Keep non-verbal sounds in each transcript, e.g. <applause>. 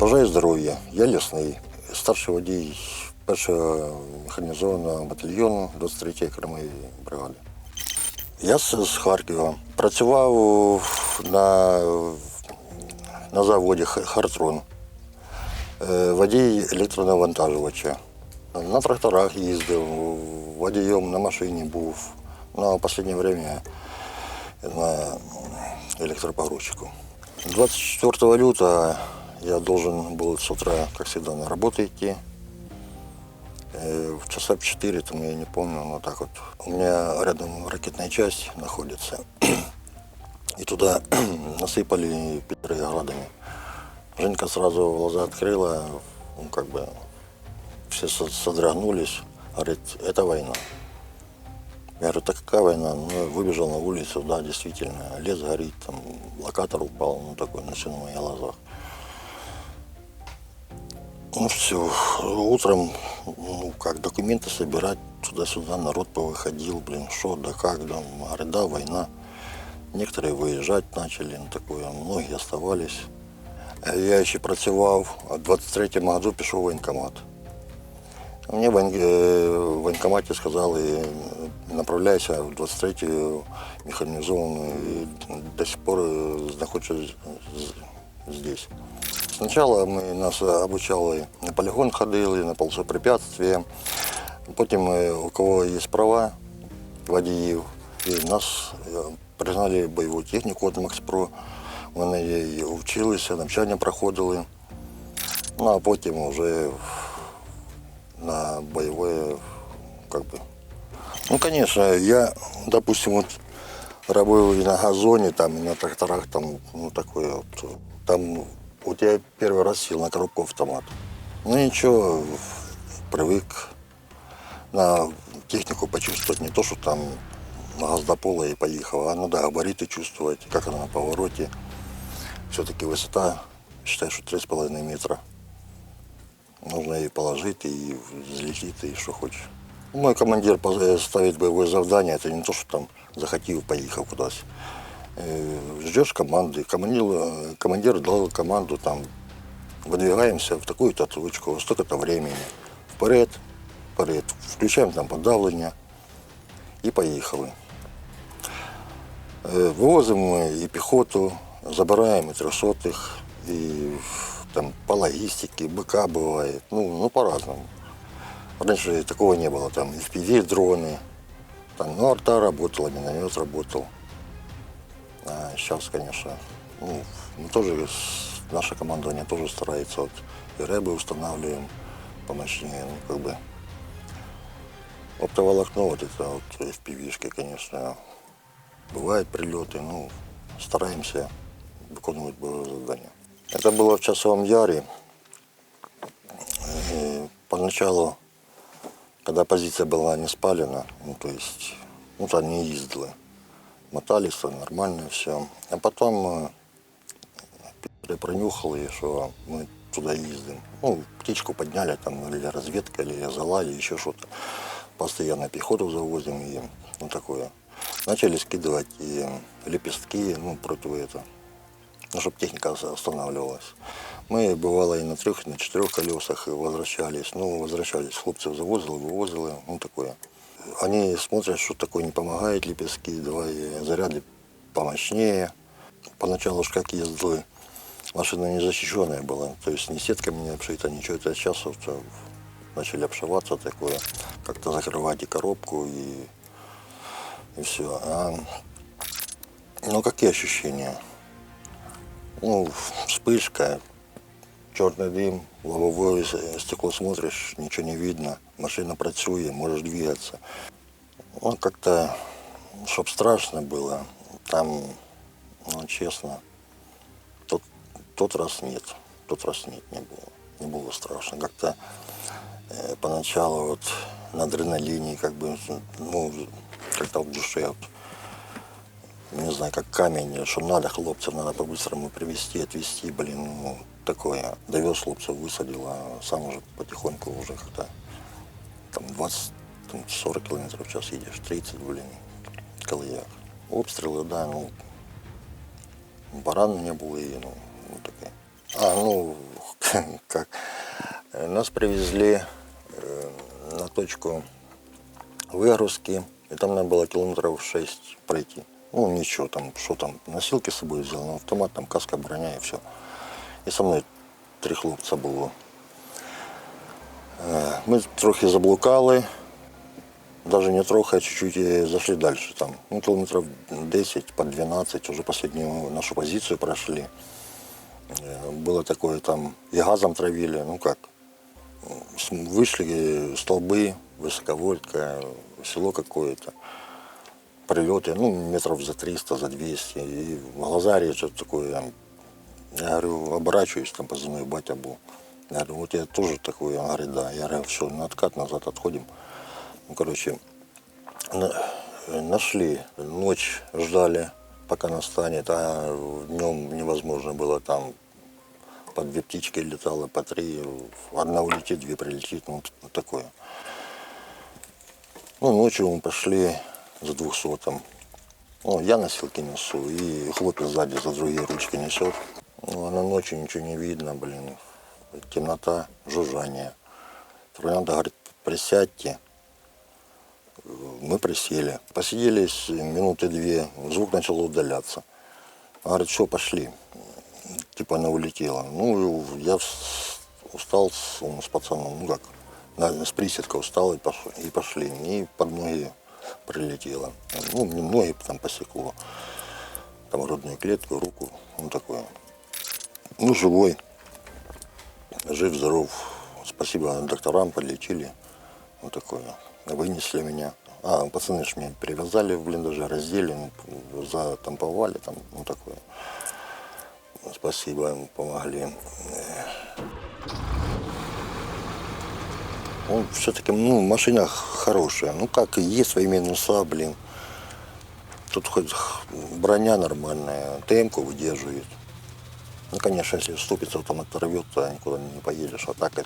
Бажаю здоров'я. Я лісний, старший водій першого механізованого батальйону 23-ї окремої бригади. Я з, з Харкова. Працював на, на заводі Х- Хартрон. Е, Водій електронавантажувача. На тракторах їздив, водієм на машині був. Ну, а в останнє время на электропогрузчику. 24 лютого я должен был с утра, как всегда, на работу идти. Э, В часа в 4, там, я не помню, но так вот. У меня рядом ракетная часть находится. <clears throat> И туда <clears throat> насыпали петроградами. Женька сразу глаза открыла, ну, как бы все со- содрогнулись. Говорит, это война. Я говорю, так какая война? Ну, выбежал на улицу, да, действительно, лес горит, там, локатор упал, ну, такой, на все на моих глазах. Ну, все, утром, ну, как, документы собирать, туда-сюда, народ повыходил, блин, что, да как, да, говорит, да, война. Некоторые выезжать начали, ну, такое, многие оставались. Е, Я ще працював, а в 23-му году пішов в воєнкомат. Мені в воєн- е, в воєнкоматі сказали, е, направляйся в 23-ю механізовану і до сих пор е, знаходжусь з- здесь. Спочатку ми нас обучали на полігон ходили, на полосопрепятствия. Потім е, у кого є права водіїв, і нас е, признали бойову техніку від Макспро. Вони її вчилися, навчання проходили. Ну а потім вже на боевое, как бы. Ну, конечно, я, допустим, вот работал и на газоне, там, и на тракторах, там, ну, такое вот. Там у тебя первый раз сел на коробку автомат. Ну, ничего, привык на технику почувствовать не то, что там на газ до пола и поехал, а надо габариты чувствовать, как она на повороте. Все-таки высота, считай, что 3,5 метра. Нужно и положить, и взлетит, и что хочешь. Мой командир ставит боевое завдание, это не то, что там захотел, поехал куда-то Э, Ждешь команды, командир, э, командир дал команду, там, выдвигаемся в такую-то точку, столько-то времени, вперед, вперед, включаем там подавлення і поїхали. Е, Вивозимо ми і піхоту, забираємо і трьохсотих, і там по логистике, БК бывает, ну, ну по-разному. Раньше такого не было, там FPV дроны, там, ну, арта работала, миномет работал. А сейчас, конечно, ну, мы тоже, с- наше командование тоже старается, вот, и рэбы устанавливаем помощнее, ну, как бы. Оптоволокно, вот это вот FPV-шки, конечно, бывают прилеты, ну, стараемся виконувати бойове завдання. Это было в Часовом Яре. И поначалу, когда позиция была не спалена, ну, то есть, ну, там не ездили. Мотались, то нормально все. А потом э, пи***ы пронюхали, что мы туда ездим. Ну, птичку подняли, там, или разведка, или зала, или еще что-то. Постоянно пехоту завозим и ну, такое. Начали скидывать и лепестки, ну, против этого ну, чтобы техника ос- останавливалась. Мы, бывало, и на трех, и на четырех колесах и возвращались. Ну, возвращались, хлопцев завозили, вывозили, ну, такое. Они смотрят, что такое не помогает лепестки, давай заряды помощнее. Поначалу ж как ездили, машина незащищенная была, то есть ни сетками не обшита, ничего. Это сейчас вот э, начали обшиваться такое, как-то закрывать и коробку, и, и все. А, ну, какие ощущения? Ну, вспышка, черный дым, лобовое с- стекло смотришь, ничего не видно, машина працює, можешь двигаться. Ну, как-то, чтоб страшно было, там, ну, честно, тот, тот раз нет, тот раз нет, не было, не было страшно. Как-то э, поначалу вот на адреналине, как бы, ну, как-то в душе вот, не знаю, как камень, что надо хлопцев, надо по-быстрому привезти, отвезти, блин, ну, такое. Довез хлопцев, высадил, а сам уже потихоньку уже как-то там 20, там, 40 километров в час едешь, 30, блин, колеях. Обстрелы, да, ну, баран не было, и, ну, ну, такое. А, ну, <laughs> как. Нас привезли э, на точку выгрузки, и там надо было километров 6 пройти. Ну, ничего, там, что там, носилки с собой взял, ну, автомат, там, каска, броня и все. І со мною три хлопця було. Е, Ми трохи заблукали, навіть не трохи, а чуть-чуть і зайшли далі. Там, ну, кілометрів 10 по 12, уже последнюю нашу позицию прошли. Э, Было такое там, и газом травили, ну как, с- вышли столбы, высоковольтка, село какое-то, прилеты, ну, метров за 300, за 200, и в глаза режет такое, там, я говорю, оборачиваюсь, там позывной батя был. Я говорю, вот я тоже такой, он говорит, да. Я говорю, все, на откат назад отходим. Ну, короче, на- нашли, ночь ждали, пока настанет, а днем невозможно было там по две птички летало, по три, одна улетит, две прилетит, ну, вот такое. Ну, ночью мы пошли за двухсотым. Ну, я носилки несу, и хлопец сзади за другие ручки несет. Ну, а на ночи ничего не видно, блин. Темнота, жужжание. Фернандо говорит, присядьте. Мы присели. Посидели минуты две, звук начал удаляться. Говорит, что, пошли. Типа она улетела. Ну, я устал с, с пацаном, ну как, с приседка устал и, пош- и пошли. И под ноги прилетело. Ну, мне ноги там посекло. Там грудную клетку, руку, ну такое. Ну, живой, жив, здоров. Спасибо докторам, подлечили. Вот такое. Вынесли меня. А, пацаны ж меня привязали в блиндаже, раздели, ну, затамповали там, ну такое. Спасибо, им помогли. Он все-таки, ну, машина хорошая. Ну как, есть свои минуса, блин. Тут хоть броня нормальная, ТМ-ку выдерживает. Ну, конечно, если ступица там оторвет, то никуда не поедешь. А так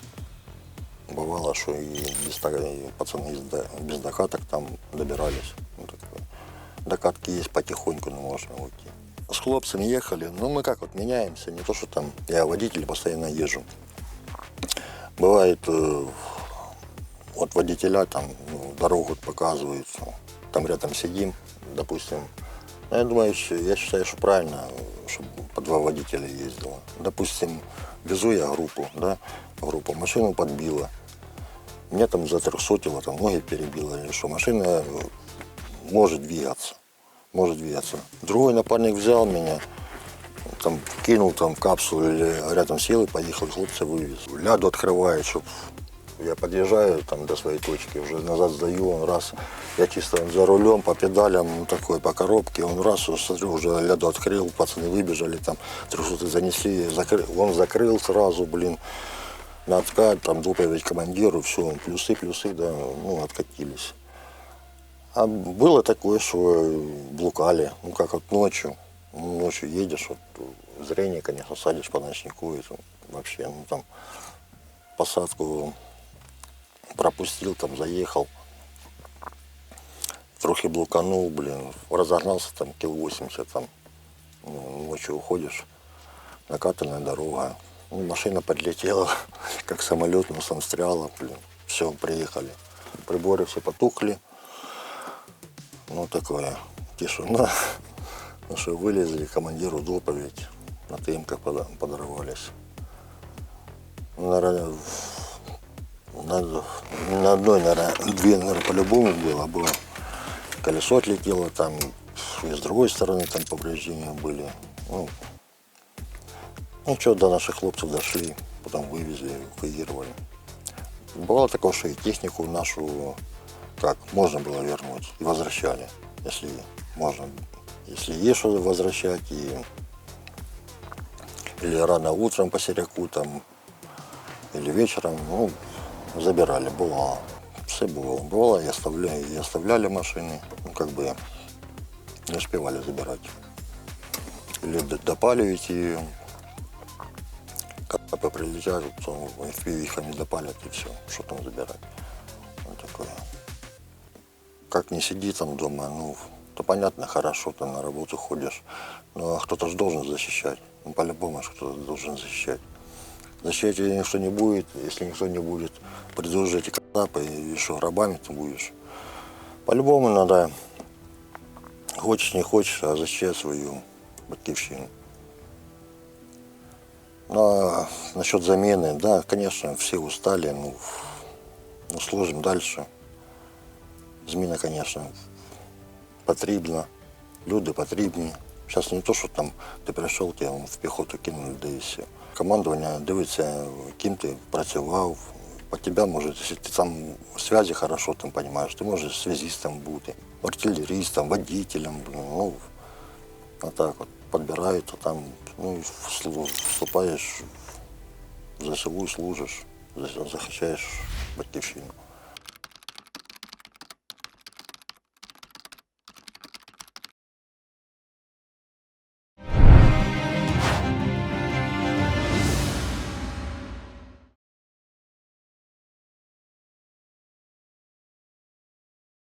бывало, что и, без, и пацаны из без докаток там добирались. Ну. Докатки есть потихоньку, но можно уйти. С хлопцами ехали, ну мы как вот меняемся, не то что там я водитель постоянно езжу. Бывает, э, от водителя там ну, дорогу показывают, там рядом сидим, допустим. Я думаю, я считаю, что правильно, чтобы по два водителя ездило. Допустим, везу я группу, да, группу, машину подбила. Меня там затрехсотило, там ноги перебило, или что машина э, может двигаться, может двигаться. Другой напарник взял меня, там кинул там в капсулу или рядом сел и поехал, хлопца вывез. Ляду открывает, чтоб я подъезжаю там до своей точки, уже назад сдаю, он раз, я чисто за рулем, по педалям, ну, такой, по коробке, он раз, смотрю, уже ляду открыл, пацаны выбежали, там, трехсоты занесли, закры- он закрыл сразу, блин, на откат, там, доповедь командиру, все, плюсы, плюсы, да, ну, откатились. А было такое, что блукали, ну как вот ночью, ну, ночью едешь, вот зрение, конечно, садишь по ночнику, это вообще, ну там посадку пропустил, там заехал, трохи блуканул, блин, разогнался там кил 80, там, ну, ночью уходишь, накатанная дорога, ну, машина подлетела, <laughs> как самолет, носом встряла, блин, все, приехали. Приборы все потухли, ну, такое, тишина. <laughs> Ну что, вылезли, командиру доповедь, на ТМК подорвались. Ну, наверное, на, на одной, наверное, две, наверное, по-любому было. Было колесо отлетело, там и с другой стороны там повреждения были. Ну, ну что, до наших хлопцев дошли, потом вывезли, эвакуировали. Бывало такое, что и технику нашу как можно было вернуть и возвращали, если можно, если есть что возвращать и или рано утром по серяку там или вечером, ну забирали, бывало, все бывало, бывало и оставляли, и оставляли машины, ну как бы не успевали забирать или допаливать ее. Когда прилетят, то FPV-хами допалят и все, что там забирать. Вот такое. Как не сиди там дома, ну, то понятно, хорошо, ты на работу ходишь, но кто-то же должен защищать. Ну, по-любому кто-то должен защищать Защите никто не будет, если никто не будет придерживать эти капы и еще гробами ты будешь. По-любому надо, хочешь не хочешь, а защищать свою батьківщину. Ну, а насчет замены, да, конечно, все устали, ну, ну служим дальше. Зміна, конечно, потрібна, люди потрібні. Зараз не то, що там ти прийшов, тебе в піхоту кинули, да і все. Командування дивиться, ким ти працював. По тебе може, якщо ти там зв'язі хорошо там розумієш, ти можеш связистом бути, артилерістом, водителем, блин, ну, а так от підбирають, то там, ну, і вслу- вступаєш в ЗСУ, служиш, захищаєш батьківщину.